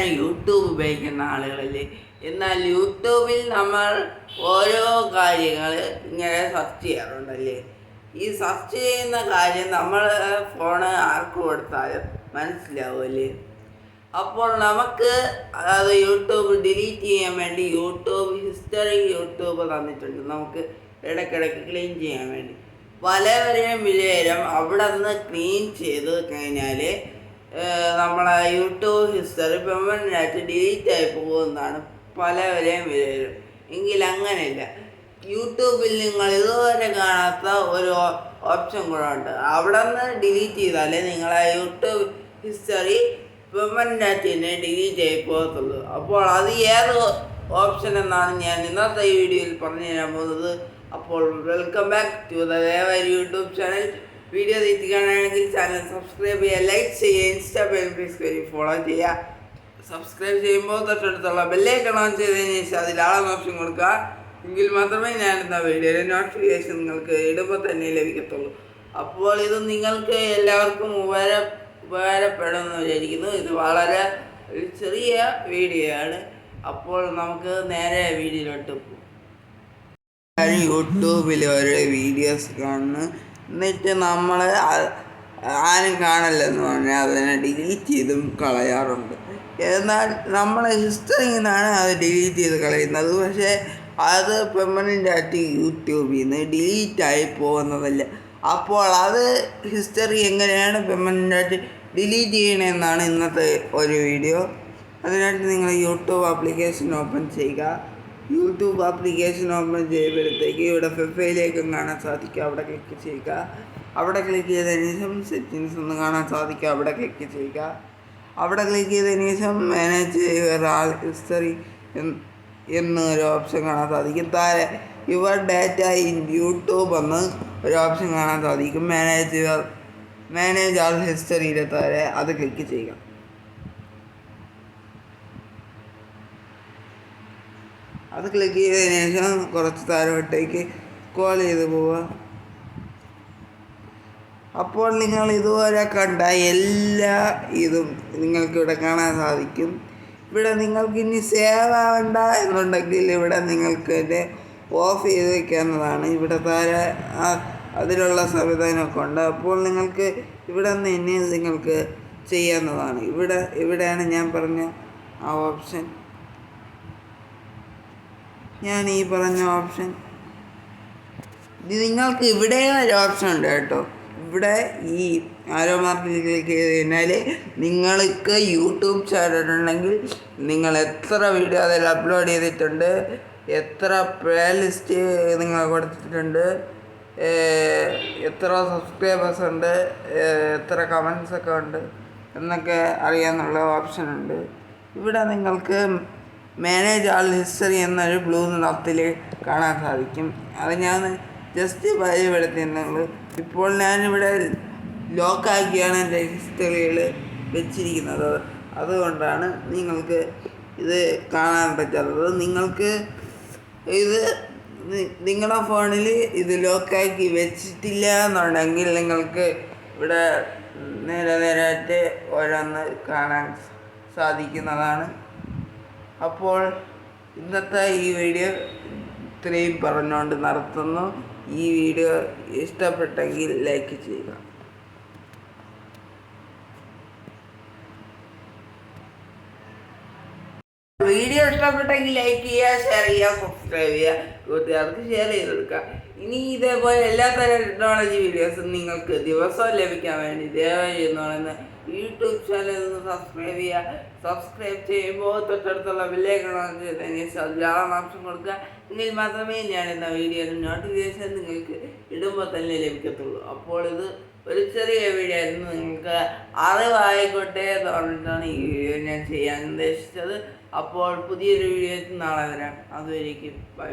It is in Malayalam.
നമ്മളെല്ലാവരും യൂട്യൂബ് ഉപയോഗിക്കുന്ന ആളുകളല്ലേ എന്നാൽ യൂട്യൂബിൽ നമ്മൾ ഓരോ കാര്യങ്ങൾ ഇങ്ങനെ സെർച്ച് ചെയ്യാറുണ്ടല്ലേ? ഈ സെർച്ച് ചെയ്യുന്ന കാര്യം നമ്മൾ ഫോണ് ആർക്ക് കൊടുത്താലും മനസ്സിലാവുമല്ലേ? അപ്പോൾ നമുക്ക് അതായത് യൂട്യൂബ് ഡിലീറ്റ് ചെയ്യാൻ വേണ്ടി യൂട്യൂബ് ഹിസ്റ്ററി യൂട്യൂബ് തന്നിട്ടുണ്ട്. നമുക്ക് ഇടയ്ക്കിടയ്ക്ക് ക്ലീൻ ചെയ്യാൻ വേണ്ടി. പലവരെയും വിജയം അവിടെ നിന്ന് ക്ലീൻ ചെയ്ത് കഴിഞ്ഞാൽ നമ്മളെ യൂട്യൂബ് ഹിസ്റ്ററി പെർമനന്റായിട്ട് ഡിലീറ്റ് ആയി പോകുന്നതാണ് പലവരെയും വിജയം എങ്കിൽ അങ്ങനെയില്ല. യൂട്യൂബിൽ നിങ്ങൾ ഇതുവരെ കാണാത്ത ഒരു ഓപ്ഷൻ കൂടെ ഉണ്ട്. അവിടെ നിന്ന് ഡിലീറ്റ് ചെയ്താലേ നിങ്ങളെ യൂട്യൂബ് ഹിസ്റ്ററി പെർമനന്റായിട്ട് തന്നെ ഡിലീറ്റ് ആയി പോകത്തുള്ളൂ. അപ്പോൾ അത് ഏത് ഓപ്ഷൻ എന്നാണ് ഞാൻ ഇന്നത്തെ വീഡിയോയിൽ പറഞ്ഞു തരാൻ പോകുന്നത്. അപ്പോൾ വെൽക്കം ബാക്ക് ടു ദ വേവർ യൂട്യൂബ് ചാനൽ. വീഡിയോ തീറ്റിക്കാനാണെങ്കിൽ ചാനൽ സബ്സ്ക്രൈബ് ചെയ്യുക ലൈക്ക് ചെയ്യുക ഇൻസ്റ്റാ പേജ് ഫോളോ ചെയ്യുക. സബ്സ്ക്രൈബ് ചെയ്യുമ്പോൾ തൊട്ടടുത്തുള്ള ബെല്ലേക്ക് ഓൺ ചെയ്തതിന് ശേഷം അതിൽ ആളെ ഓപ്ഷൻ കൊടുക്കുക. എങ്കിൽ മാത്രമേ ഞാൻ ഇന്ന വീഡിയോയുടെ നോട്ടിഫിക്കേഷൻ നിങ്ങൾക്ക് ഇടുമ്പോൾ തന്നെ ലഭിക്കത്തുള്ളൂ. അപ്പോൾ ഇത് നിങ്ങൾക്ക് എല്ലാവർക്കും ഉപകാര ഉപകാരപ്പെടുമെന്ന് വിചാരിക്കുന്നു. ഇത് വളരെ ഒരു ചെറിയ വീഡിയോ ആണ്. അപ്പോൾ നമുക്ക് നേരെ വീഡിയോയിലോട്ട് പോകും. യൂട്യൂബിൽ ഓരോ വീഡിയോസ് കാണുന്നു. എന്നിട്ട് നമ്മൾ ആരും കാണില്ലെന്ന് പറഞ്ഞാൽ അതിനെ ഡിലീറ്റ് ചെയ്തും കളയാറുണ്ട്. എന്നാൽ നമ്മൾ ഹിസ്റ്ററിയിൽ നിന്നാണ് അത് ഡിലീറ്റ് ചെയ്ത് കളയുന്നത്. പക്ഷേ അത് പെർമനന്റ് ആയിട്ട് യൂട്യൂബിൽ നിന്ന് ഡിലീറ്റ് ആയി പോകുന്നതല്ല. അപ്പോൾ അത് ഹിസ്റ്ററി എങ്ങനെയാണ് പെർമനന്റ് ആയിട്ട് ഡിലീറ്റ് ചെയ്യണമെന്നാണ് ഇന്നത്തെ ഒരു വീഡിയോ അതിനായിട്ട് നിങ്ങൾ യൂട്യൂബ് ആപ്ലിക്കേഷൻ ഓപ്പൺ ചെയ്യുക. യൂട്യൂബ് ആപ്ലിക്കേഷൻ ഓപ്പൺ ചെയ്യുമ്പോഴത്തേക്ക് ഇവിടെ ഫെഫയിലേക്കും കാണാൻ സാധിക്കും. അവിടെ ക്ലിക്ക് ചെയ്യുക. അവിടെ ക്ലിക്ക് ചെയ്തതിന് ശേഷം സെറ്റിങ്സ് ഒന്ന് കാണാൻ സാധിക്കും. അവിടെ ക്ലിക്ക് ചെയ്യുക. അവിടെ ക്ലിക്ക് ചെയ്തതിന് ശേഷം മാനേജ് ഹിസ്റ്ററി എന്നൊരു ഓപ്ഷൻ കാണാൻ സാധിക്കും. താഴെ യുവർ ഡാറ്റ ഇൻ യൂട്യൂബ് എന്ന് ഒരു ഓപ്ഷൻ കാണാൻ സാധിക്കും. മാനേജ് മാനേജ് ആൾ ഹിസ്റ്ററിയിലെ താഴെ അത് ക്ലിക്ക് ചെയ്യുക. അത് ക്ലിക്ക് ചെയ്തതിന് ശേഷം കുറച്ച് താഴോട്ടേക്ക് കോൾ ചെയ്ത് പോവുക അപ്പോൾ നിങ്ങൾ ഇതുവരെ കണ്ട എല്ലാ ഇതും നിങ്ങൾക്കിവിടെ കാണാൻ സാധിക്കും. ഇവിടെ നിങ്ങൾക്ക് ഇനി സേവ് ആവണ്ട എന്നുണ്ടെങ്കിൽ ഇവിടെ നിങ്ങൾക്ക് എന്റെ ഓഫ് ചെയ്ത് വെക്കാവുന്നതാണ്. ഇവിടെ ആ അതിലുള്ള സംവിധാനമൊക്കെ ഉണ്ട്. അപ്പോൾ നിങ്ങൾക്ക് ഇവിടെ നിന്ന് ഇനി നിങ്ങൾക്ക് ചെയ്യാവുന്നതാണ്. ഇവിടെ ഇവിടെയാണ് ഞാൻ പറഞ്ഞ ആ ഓപ്ഷൻ ഞാൻ ഈ പറഞ്ഞ ഓപ്ഷൻ നിങ്ങൾക്ക് ഇവിടെ ഒരു ഓപ്ഷൻ ഉണ്ട് കേട്ടോ. ഇവിടെ ഈ ആരോ മാർക്കിൽ ക്ലിക്ക് ചെയ്ത് കഴിഞ്ഞാൽ നിങ്ങൾക്ക് യൂട്യൂബ് ചാനൽ ഉണ്ടെങ്കിൽ നിങ്ങൾ എത്ര വീഡിയോ അതിൽ അപ്ലോഡ് ചെയ്തിട്ടുണ്ട് എത്ര പ്ലേ ലിസ്റ്റ് നിങ്ങൾ കൊടുത്തിട്ടുണ്ട് എത്ര സബ്സ്ക്രൈബേഴ്സ് ഉണ്ട് എത്ര കമൻസ് ഒക്കെ ഉണ്ട് എന്നൊക്കെ അറിയാനുള്ള ഓപ്ഷൻ ഉണ്ട്. ഇവിടെ നിങ്ങൾക്ക് മാനേജ് ആൾ ഹിസ്റ്ററി എന്നൊരു ബ്ലൂ നിറത്തിൽ കാണാൻ സാധിക്കും. അത് ഞാൻ ജസ്റ്റ് പരിചയപ്പെടുത്തിയെന്നുള്ളൂ ഇപ്പോൾ ഞാനിവിടെ ലോക്കാക്കിയാണ് എന്റെ ഹിസ്റ്ററികൾ വെച്ചിരിക്കുന്നത്. അതുകൊണ്ടാണ് നിങ്ങൾക്ക് ഇത് കാണാൻ പറ്റാത്തത്. നിങ്ങൾക്ക് ഇത് നിങ്ങളുടെ ഫോണിൽ ഇത് ലോക്കാക്കി വെച്ചിട്ടില്ല എന്നുണ്ടെങ്കിൽ നിങ്ങൾക്ക് ഇവിടെ നേരെ നേരായിട്ട് ഓരോന്ന് കാണാൻ സാധിക്കുന്നതാണ്. അപ്പോൾ ഇന്നത്തെ ഈ വീഡിയോ ഇത്രയും പറഞ്ഞുകൊണ്ട് നടത്തുന്നു. ഈ വീഡിയോ ഇഷ്ടപ്പെട്ടെങ്കിൽ ലൈക്ക് ചെയ്യുക. വീഡിയോ ഇഷ്ടപ്പെട്ടെങ്കിൽ ലൈക്ക് ചെയ്യുക ഷെയർ ചെയ്യുക സബ്സ്ക്രൈബ് ചെയ്യുക. കൂട്ടുകാർക്ക് ഷെയർ ചെയ്ത് കൊടുക്കുക. ഇനി ഇതേപോലെ എല്ലാ തരം ടെക്നോളജി വീഡിയോസും നിങ്ങൾക്ക് ദിവസവും ലഭിക്കാൻ വേണ്ടി ദയവായി എന്ന് പറയുന്ന യൂട്യൂബ് ചാനൽ സബ്സ്ക്രൈബ് ചെയ്യുക. സബ്സ്ക്രൈബ് ചെയ്യുമ്പോൾ തൊട്ടടുത്തുള്ള വില്ലേക്കണം ചെയ്തതിന് അതിലാളം ഓപ്ഷൻ കൊടുക്കുക. എങ്കിൽ മാത്രമേ ഞാൻ എന്ന വീഡിയോയുടെ നോട്ടിഫിക്കേഷൻ നിങ്ങൾക്ക് ഇടുമ്പോൾ തന്നെ ലഭിക്കത്തുള്ളൂ. അപ്പോൾ ഇത് ഒരു ചെറിയ വീഡിയോ ആയിരുന്നു. നിങ്ങൾക്ക് അറിവായിക്കോട്ടെ എന്ന് പറഞ്ഞിട്ടാണ് ഈ വീഡിയോ ഞാൻ ചെയ്യാൻ ഉദ്ദേശിച്ചത്. അപ്പോൾ പുതിയൊരു വീഡിയോ നാളെ വരാം. അതുവരേക്കും. ബൈ